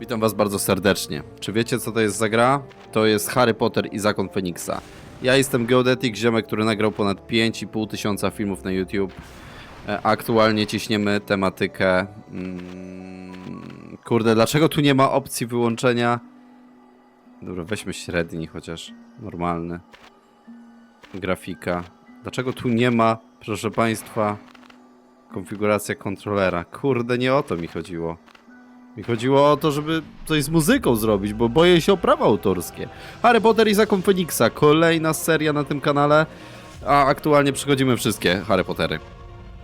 Witam was bardzo serdecznie. Czy wiecie co to jest za gra? To jest Harry Potter i Zakon Feniksa. Ja jestem Geodetic, ziomek, który nagrał ponad 5,5 tysiąca filmów na YouTube. E, Aktualnie ciśniemy tematykę... Mm, kurde, dlaczego tu nie ma opcji wyłączenia? Dobra, weźmy średni chociaż. Normalny. Grafika. Dlaczego tu nie ma, proszę państwa, konfiguracja kontrolera? Kurde, nie o to mi chodziło. Mi chodziło o to, żeby coś z muzyką zrobić, bo boję się o prawa autorskie. Harry Potter i Zakon Feniksa, kolejna seria na tym kanale, a aktualnie przechodzimy wszystkie Harry Pottery.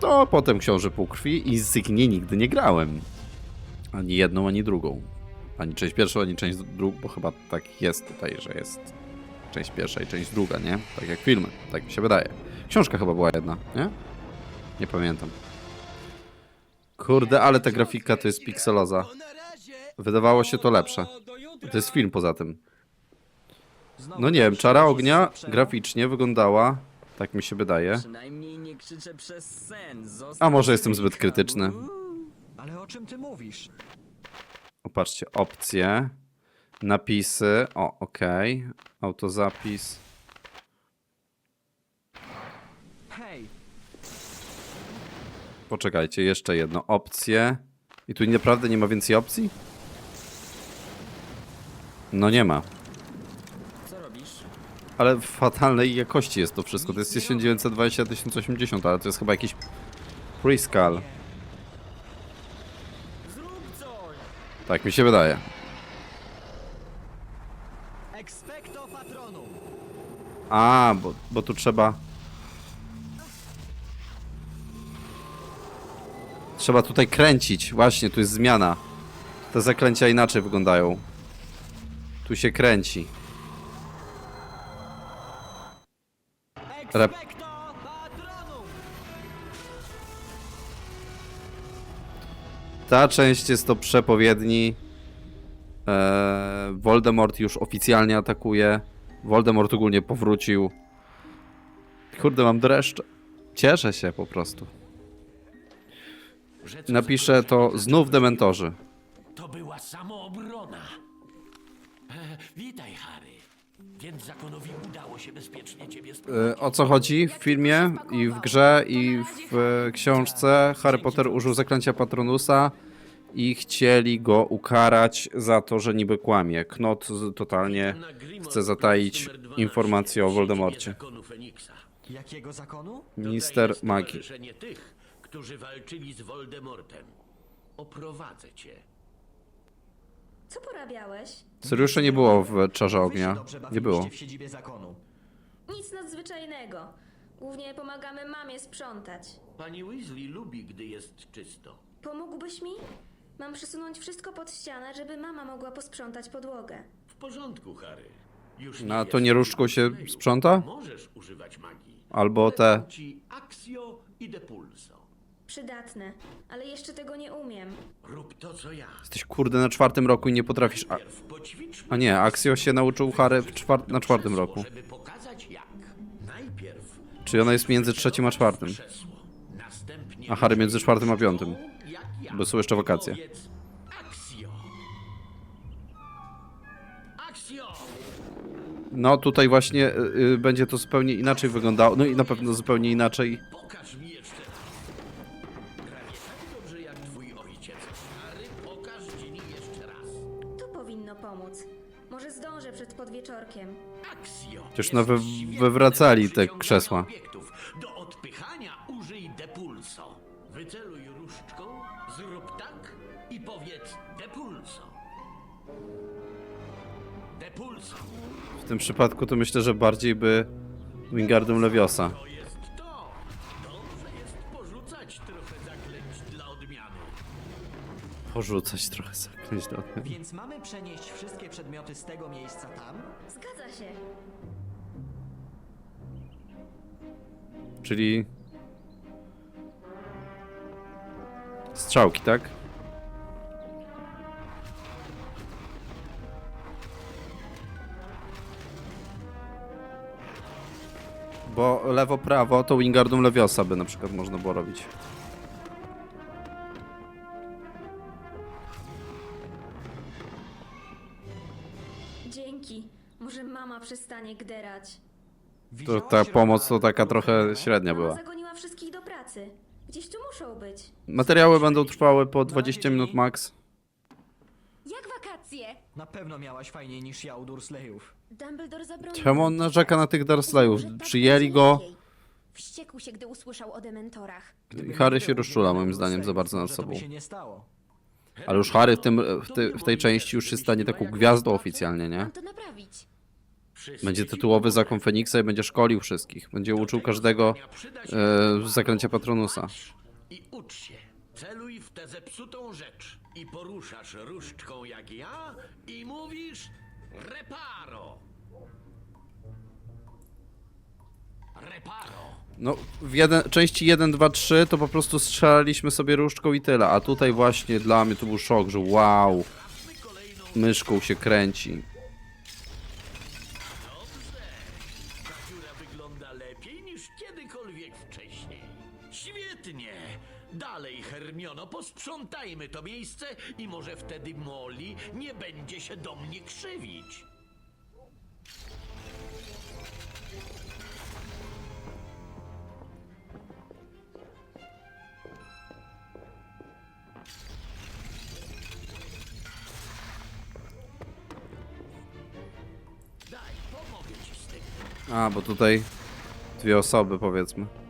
To potem Książę Półkrwi i z nie nigdy nie grałem. Ani jedną, ani drugą. Ani część pierwszą, ani część drugą, bo chyba tak jest tutaj, że jest część pierwsza i część druga, nie? Tak jak filmy, tak mi się wydaje. Książka chyba była jedna, nie? Nie pamiętam. Kurde, ale ta grafika to jest pikseloza. Wydawało się to lepsze. To jest film poza tym. No nie wiem, Czara Ognia graficznie wyglądała, tak mi się wydaje. Przynajmniej nie krzyczę przez sen. A może jestem zbyt krytyczny. Ale o czym ty mówisz? Popatrzcie, opcje, napisy, o, okej, autozapis. Hej, Poczekajcie, jeszcze jedno, opcje. I tu naprawdę nie ma więcej opcji? No nie ma. Co robisz? Ale w fatalnej jakości jest to wszystko. To jest 1920-1080, ale to jest chyba jakiś prescal. Zrób coś! Tak mi się wydaje. expecto patronum. A, bo, bo tu trzeba... Trzeba tutaj kręcić. Właśnie, tu jest zmiana. Te zaklęcia inaczej wyglądają. Tu się kręci. Rep-. Ta część jest to przepowiedni. Eee, Voldemort już oficjalnie atakuje. Voldemort ogólnie powrócił. Kurde, mam dreszcze. Cieszę się po prostu. Napiszę to znów dementorzy. To była samoobrona. Witaj, Harry. Więc zakonowi udało się bezpiecznie ciebie sprowadzić. E, o co chodzi w filmie i w grze i w e, książce? Harry Potter użył zaklęcia Patronusa i chcieli go ukarać za to, że niby kłamie. Knot z- totalnie Na Grimmauld chce zataić numer 12 informacje o w siedzibie Voldemorcie. zakonu Feniksa. Jakiego zakonu? Minister Tutaj jest magii. stowarzyszenie tych, którzy walczyli z Voldemortem. Oprowadzę cię. Co porabiałeś? Seriusze nie było w Czarze Wy się Ognia. dobrze Nie bawiliście było. w siedzibie zakonu. Nic nadzwyczajnego. Głównie pomagamy mamie sprzątać. Pani Weasley lubi, gdy jest czysto. Pomógłbyś mi? Mam przesunąć wszystko pod ścianę, żeby mama mogła posprzątać podłogę. W porządku, Harry. Już No, a to jest nie różdżką się sprząta? Możesz używać magii. Albo te... Ci Axio i Depulso. Przydatne, ale jeszcze tego nie umiem. Rób to, co ja. Jesteś kurde na czwartym roku i nie potrafisz... A, a nie, Axio się nauczył Harry w czwar... na czwartym krzesło, roku. Żeby pokazać jak. Najpierw Czyli ona jest między trzecim a czwartym. krzesło. Następnie A Harry między czwartym a piątym. jak ja. Bo są jeszcze wakacje. Powiedz Axio. Axio! No tutaj właśnie y, y, będzie to zupełnie inaczej wyglądało. No i na pewno zupełnie inaczej. Pokaż mi pomóc. Może zdążę przed podwieczorkiem. Axio. Przecież no wy- wywracali te krzesła. Obiektów. Do odpychania użyj depulso. Wyceluj różdżką, zrób tak i powiedz depulso. Depulso. W tym przypadku to myślę, że bardziej by Wingardium Leviosa. To jest to. Dobrze jest porzucać trochę zaklęć dla odmiany. Porzucać trochę zaklęć Więc mamy przenieść wszystkie przedmioty z tego miejsca tam? Zgadza się. Czyli... Strzałki, tak? Bo lewo-prawo to Wingardium Leviosa by na przykład można było robić. To ta pomoc to taka trochę średnia Mama była. zagoniła wszystkich do pracy. Gdzieś tu muszą być. Materiały będą trwały po 20 minut max. Jak wakacje? Na pewno miałaś fajniej niż ja u Dursleyów. Dumbledore zabronił. Czemu on narzeka na tych Dursleyów? Że tak Przyjęli będzie go. lepiej. Wściekł się, gdy usłyszał o dementorach. Gdyby Harry się rozczula moim zdaniem za bardzo nad sobą. się nie stało. Ale już Harry w, tym, w, tej- w tej części już się stanie taką gwiazdą oficjalnie, nie? Mam to naprawić. Będzie tytułowy zakon Feniksa i będzie szkolił wszystkich. Będzie uczył każdego e, zakręcie Patronusa. I ucz się. Celuj w tę zepsutą rzecz. I poruszasz różdżką jak ja i mówisz reparo. Reparo. No, w jeden, części 1, 2, 3 to po prostu strzelaliśmy sobie różdżką i tyle, a tutaj właśnie dla mnie to był szok, że wow, myszką się kręci. Posprzątajmy to miejsce i może wtedy Molly nie będzie się do mnie krzywić. A, bo tutaj dwie osoby powiedzmy.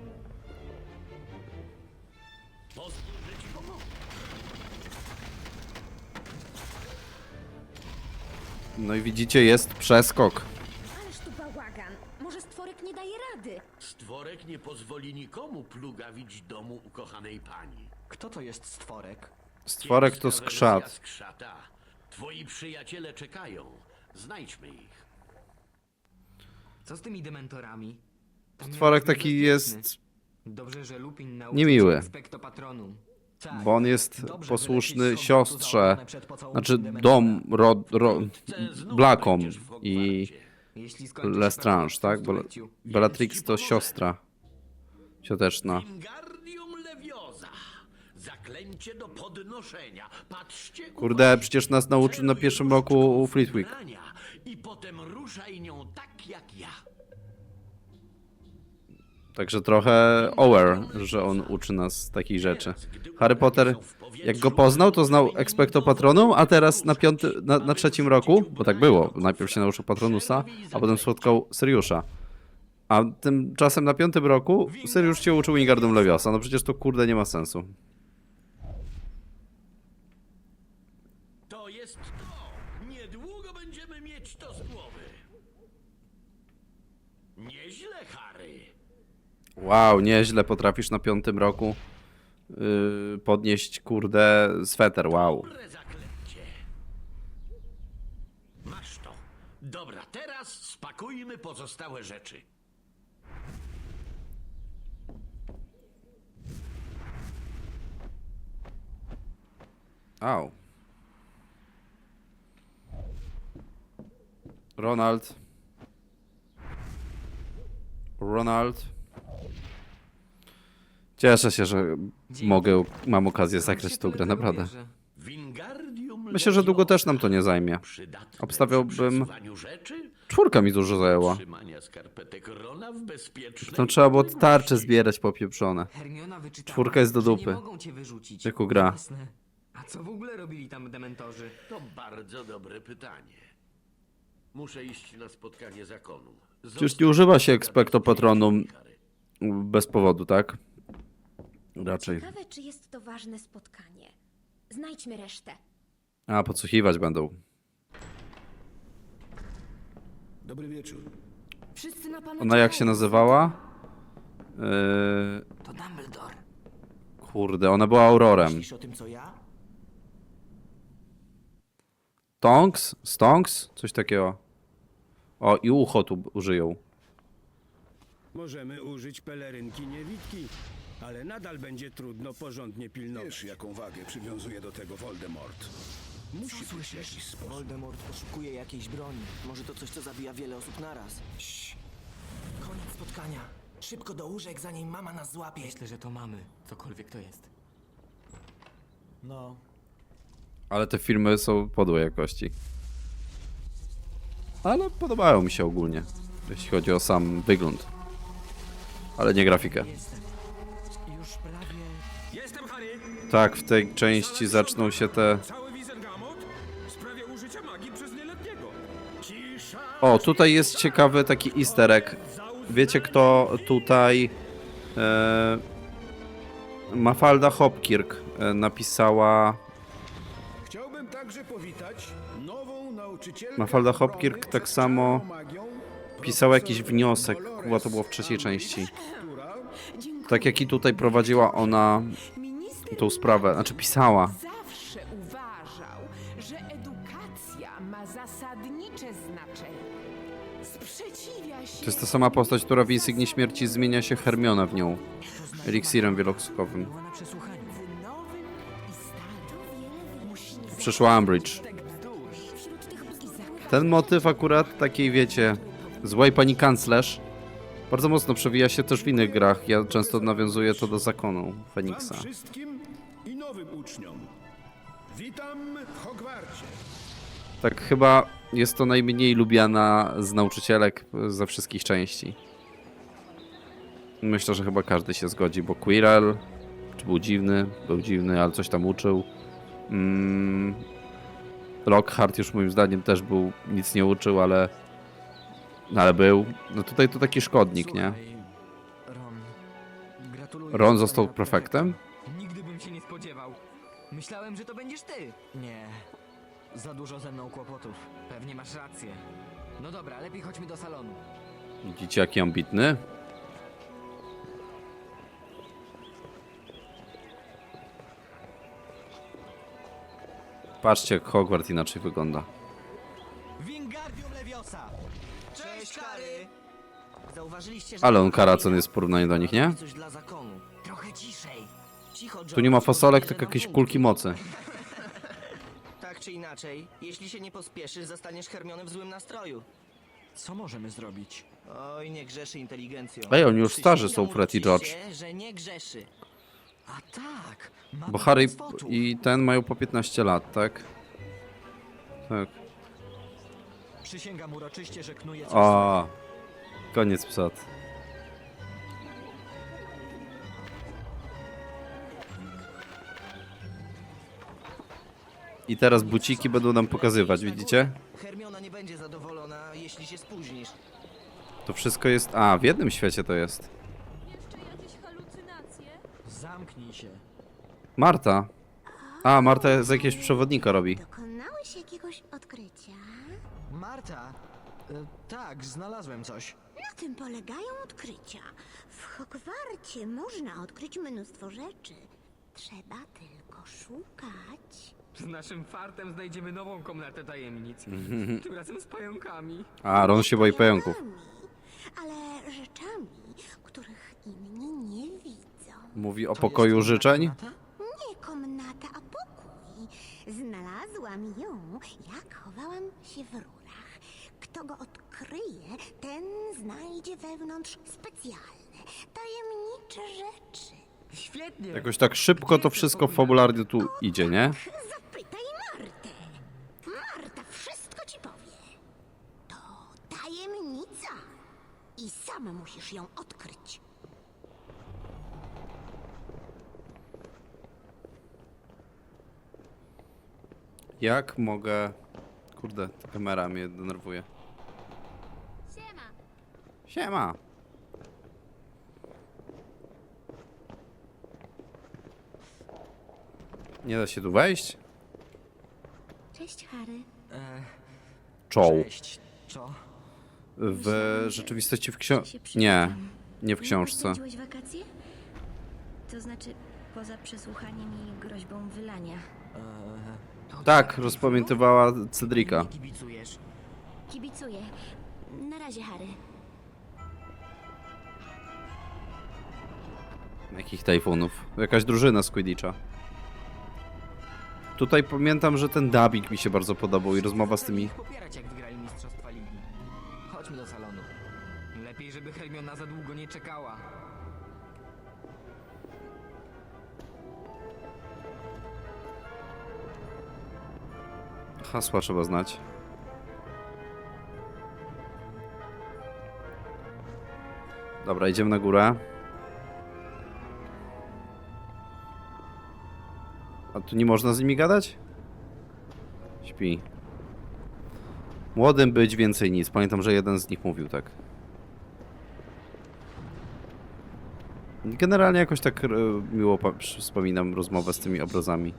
No i widzicie, jest przeskok. Ależ tu bałagan. Może stworek nie daje rady. Stworek nie pozwoli nikomu plugawić domu ukochanej pani. Kto to jest stworek? Stworek to Kiepska wersja skrzat. skrzata. Twoi przyjaciele czekają. Znajdźmy ich. Co z tymi dementorami? Tam miał Stworek być taki bezpieczny. jest, Dobrze, że Lupin nauczył niemiły. się Expecto Patronum. Tak. Bo on jest posłuszny siostrze, znaczy dom, ro, ro, w i Lestrange, tak? Bo. Bellatrix to siostra. Cioteczna. Kurde, przecież nas nauczył na pierwszym roku ubrania I potem ruszaj nią tak jak ja. Także trochę aware, że on uczy nas takich rzeczy. Harry Potter, jak go poznał, to znał Expecto Patronum, a teraz na, piąty, na, na trzecim roku, bo tak było, najpierw się nauczył Patronusa, a potem spotkał Syriusza. A tymczasem na piątym roku Syriusz się uczył Wingardium Leviosa. No przecież to kurde nie ma sensu. To jest to. Niedługo będziemy mieć to z głowy. Nieźle, Harry. Wow, nieźle potrafisz na piątym roku yy, podnieść kurde sweter, wow. Dobre zaklęcie. Masz to. Dobra, teraz spakujmy pozostałe rzeczy. Au. Ronald. Ronald. Cieszę się, że mogę, mam okazję zagrać tyle grę, naprawdę. Myślę, że długo też nam to nie zajmie. Obstawiałbym- Czwórka mi dużo zajęła. Tam trzeba było tarcze zbierać popieprzone. Czwórka jest do dupy. Jako gra. A co w ogóle robili tam dementorzy? To bardzo dobre pytanie. Muszę iść na spotkanie zakonu. Przecież nie używa się Expecto Patronum bez powodu, tak? Raczej. Ciekawe, czy jest to ważne spotkanie. Znajdźmy resztę. A, podsłuchiwać będą. Dobry wieczór. Wszyscy na pana Ona jak się nazywała? Yy, To Dumbledore. kurde, ona była Aurorem. Myślisz o tym, co ja? Tonks? Stonks? Coś takiego. O, i ucho tu użyją. Możemy użyć pelerynki niewidki, ale nadal będzie trudno porządnie pilnować. Wiesz, jaką wagę przywiązuje do tego Voldemort. Musi być jakiś sposób. Voldemort poszukuje jakiejś broni. Może to coś, co zabija wiele osób naraz. Koniec spotkania. Szybko do łóżek, zanim mama nas złapie. Myślę, że to mamy. Cokolwiek to jest. No. Ale te filmy są podłej jakości. ale podobają mi się ogólnie, jeśli chodzi o sam wygląd. Ale nie grafikę. Już Tak, w tej części zaczną się te... O, tutaj jest ciekawy taki easter egg. Wiecie kto tutaj... E, Mafalda Hopkirk e, napisała... Chciałbym także powitać nową nauczycielkę Mafalda Hopkirk tak samo Pisała jakiś wniosek, chyba to było w trzeciej części. Tak jak i tutaj prowadziła ona tą sprawę, znaczy pisała. Zawsze uważał, że edukacja ma zasadnicze znaczenie. Sprzeciwia się. To jest ta sama postać, która w Insygnie Śmierci zmienia się Hermiona w nią. Eliksirem wieloskopowym. Była na przesłuchaniu. Między nowym i starym. Musi Przyszła Umbridge. Ten motyw akurat takiej, wiecie, złej pani kanclerz bardzo mocno przewija się też w innych grach. Ja często nawiązuję to do zakonu Feniksa. Wam wszystkim i nowym uczniom. Witam w Hogwarcie. Tak chyba jest to najmniej lubiana z nauczycielek ze wszystkich części. Myślę, że chyba każdy się zgodzi, bo Quirrell czy był dziwny, był dziwny, ale coś tam uczył. Mm, Lockhart już moim zdaniem też był, nic nie uczył, ale no ale był. No tutaj to taki szkodnik, nie? Ron, gratuluję. Ron dostania został prefekta. prefektem? Nigdy bym się nie spodziewał. Myślałem, że to będziesz ty. Nie. Za dużo ze mną kłopotów. Pewnie masz rację. No dobra, lepiej chodźmy do salonu. Widzicie jaki ambitny? Patrzcie jak Hogwart inaczej wygląda. Harry! Zauważyliście, że... Ale on karacon jest w porównaniu do nich, nie? Coś dla zakonu. Trochę ciszej. Cicho, John. Tu nie ma fasolek, tylko jakieś kulki mocy. Tak czy inaczej, jeśli się nie pospieszysz, zostaniesz Hermiony w złym nastroju. Co możemy zrobić? Oj, nie grzeszy inteligencją. Ej, oni już starzy są, Fred i George. że nie grzeszy. A tak! Ma Bo Harry i ten mają po 15 lat, tak? Tak. Przysięgam uroczyście, że knuje coś O, koniec psat. I teraz buciki będą nam pokazywać, widzicie? Hermiona nie będzie zadowolona, jeśli się spóźnisz. To wszystko jest... A, w jednym świecie to jest. Jeszcze jakieś halucynacje? Zamknij się. Marta. A, Marta z jakiegoś przewodnika robi. Dokonałeś jakiegoś odkrycia? Marta! E, tak, znalazłem coś. Na tym polegają odkrycia. W Hogwarcie można odkryć mnóstwo rzeczy. Trzeba tylko szukać. Z naszym fartem znajdziemy nową komnatę tajemnic. Tym razem z pająkami. A, Ron się boi pająków. Ale rzeczami, których inni nie widzą. Mówi o pokoju życzeń. Nie komnata, a pokój. Znalazłam ją, jak chowałam się w rurach. Kto go odkryje, ten znajdzie wewnątrz specjalne, tajemnicze rzeczy. Świetnie! Jakoś tak szybko to wszystko fabularnie tu idzie, nie? Zapytaj Martę. Marta wszystko ci powie. To tajemnica. I sam musisz ją odkryć. Jak mogę... Kurde, ta kamera mnie denerwuje. Siema. Siema. Nie da się tu wejść? Cześć, Harry. E, Czoł. cześć. Co? W rzeczywistości w książce... Nie, nie w książce. Spędziłeś wakacje? To znaczy, poza przesłuchaniem i groźbą wylania. Tak, rozpamiętywała Cedrika. Nie kibicujesz. Kibicuję. Na razie, Harry. Jakich tajfunów? Jakaś drużyna z Quidditcha. Tutaj pamiętam, że ten dubbing mi się bardzo podobał i rozmowa z tymi... Ich popierać, jak wygrali Mistrzostwa Ligi. Chodźmy do salonu. Lepiej, żeby Hermiona za długo nie czekała. hasła trzeba znać. Dobra, idziemy na górę. A tu nie można z nimi gadać? Śpi. Młodym być więcej nic. Pamiętam, że jeden z nich mówił tak. Generalnie jakoś tak e, miło wspominam rozmowę z tymi obrazami.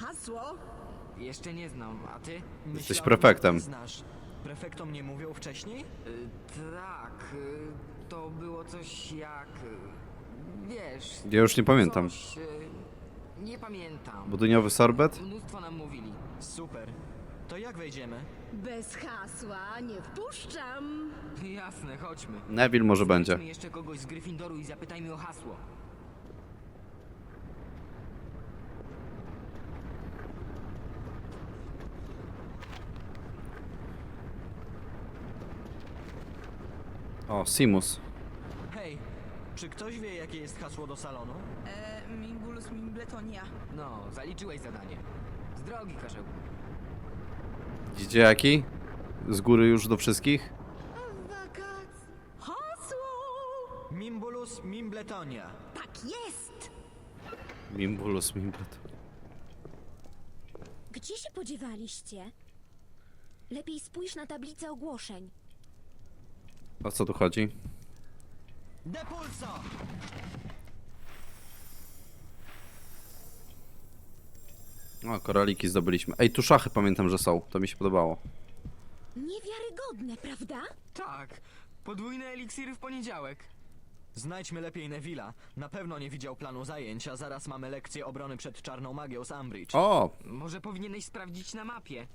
Hasło? Jeszcze nie znam, a ty? Jesteś prefektem. Znasz. Prefektom nie mówią wcześniej? Y, tak, y, to było coś jak... y, wiesz... Ja już nie pamiętam. Coś, y, nie pamiętam. Budyniowy sorbet? Mnóstwo nam mówili. Super. To jak wejdziemy? Bez hasła nie wpuszczam. Jasne, chodźmy. Neville może będzie. Znajdźmy jeszcze kogoś z Gryffindoru i zapytajmy o hasło. O, Simus. Hej, czy ktoś wie, jakie jest hasło do salonu? E, Mimbulus Mimbletonia. No, zaliczyłeś zadanie. Z drogi, Karzełku. Widzicie jaki? Z góry już do wszystkich? Wakac. Hasło! Mimbulus Mimbletonia. Tak jest! Mimbulus, Mimblet. Gdzie się podziewaliście? Lepiej spójrz na tablicę ogłoszeń. O co tu chodzi? Depulso! O, koraliki zdobyliśmy. Ej, tu szachy pamiętam, że są. To mi się podobało. Niewiarygodne, prawda? Tak, podwójne eliksiry w poniedziałek. Znajdźmy lepiej Neville'a. Na pewno nie widział planu zajęć, a zaraz mamy lekcję obrony przed czarną magią z Umbridge. O! Może powinieneś sprawdzić na mapie.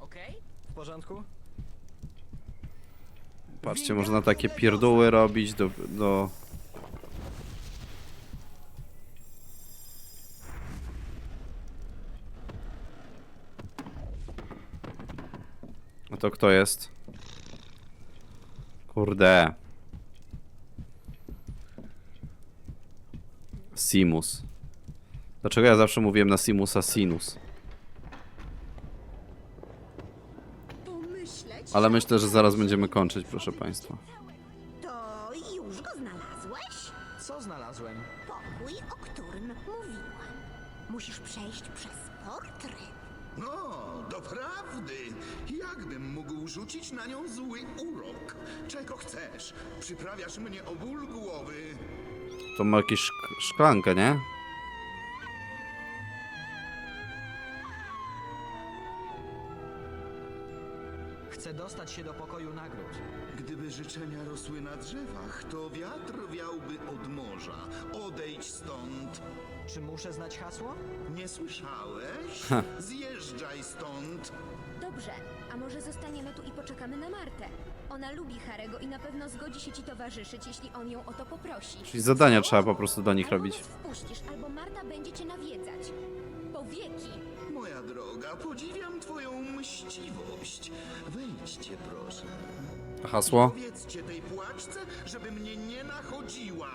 Okej? W porządku? Patrzcie, można takie pierdoły robić do... do... A to kto jest? Kurde. Simus. Dlaczego ja zawsze mówiłem na Simusa Sinus? Ale myślę, że zaraz będziemy kończyć, proszę państwa. To już go znalazłeś? Co znalazłem? Pokój, o którym mówiłam. Musisz przejść przez portret. No, doprawdy. Jakbym mógł rzucić na nią zły urok? Czego chcesz? Przyprawiasz mnie o ból głowy. To ma jakieś szk- szklankę, nie? Chcę dostać się do pokoju nagród. Gdyby życzenia rosły na drzewach, to wiatr wiałby od morza. Odejdź stąd. Czy muszę znać hasło? Nie słyszałeś? Zjeżdżaj stąd. Dobrze, a może zostaniemy tu i poczekamy na Martę? Ona lubi Harego i na pewno zgodzi się ci towarzyszyć, jeśli on ją o to poprosi. Czyli zadania trzeba po prostu do nich albo robić. nas wpuścisz, albo Marta będzie cię nawiedzać. Po wieki. Moja droga, podziwiam twoją mściwość. Wejdźcie, proszę. A hasło? Powiedzcie tej płaczce, żeby mnie nie nachodziła.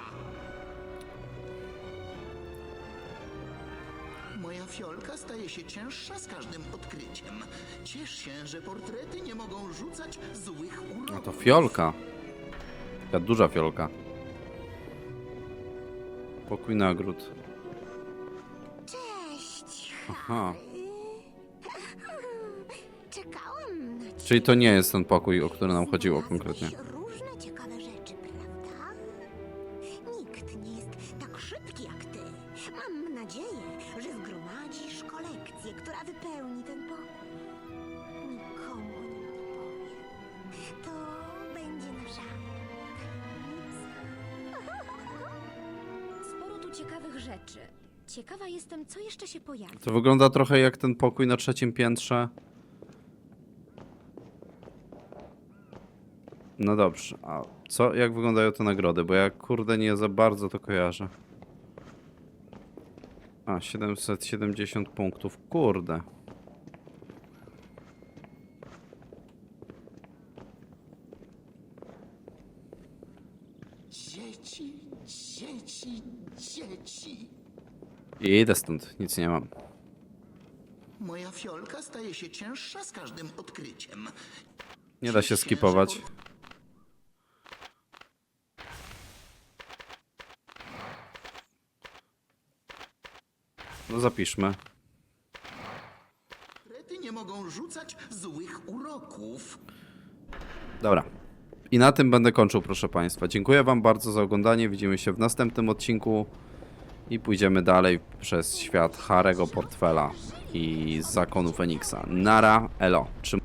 Moja fiolka staje się cięższa z każdym odkryciem. Ciesz się, że portrety nie mogą rzucać złych uroków. A to fiolka. Taka duża fiolka. Pokój nagród. Cześć. Aha. Czekałam Czyli to nie jest ten pokój, o który nam chodziło konkretnie. różne ciekawe rzeczy, prawda? Nikt nie jest tak szybki jak ty. Mam nadzieję, że zgromadzisz kolekcję, która wypełni ten pokój. Nikomu o nim nie powiem. To będzie nasza tajemnica. Sporo tu ciekawych rzeczy. Ciekawa jestem, co jeszcze się pojawi. To wygląda trochę jak ten pokój na trzecim piętrze. No dobrze, a co, jak wyglądają te nagrody? Bo ja kurde nie za bardzo to kojarzę. A, 770 punktów, kurde. Dzieci Dzieci, dzieci. I idę stąd, nic nie mam. Moja fiolka staje się cięższa z każdym odkryciem. Nie da się skipować. No zapiszmy. Krety nie mogą rzucać złych uroków. Dobra. I na tym będę kończył, proszę Państwa. Dziękuję Wam bardzo za oglądanie. Widzimy się w następnym odcinku. I pójdziemy dalej przez świat Harego Portfela i zakonu Feniksa. Nara, elo. Trzym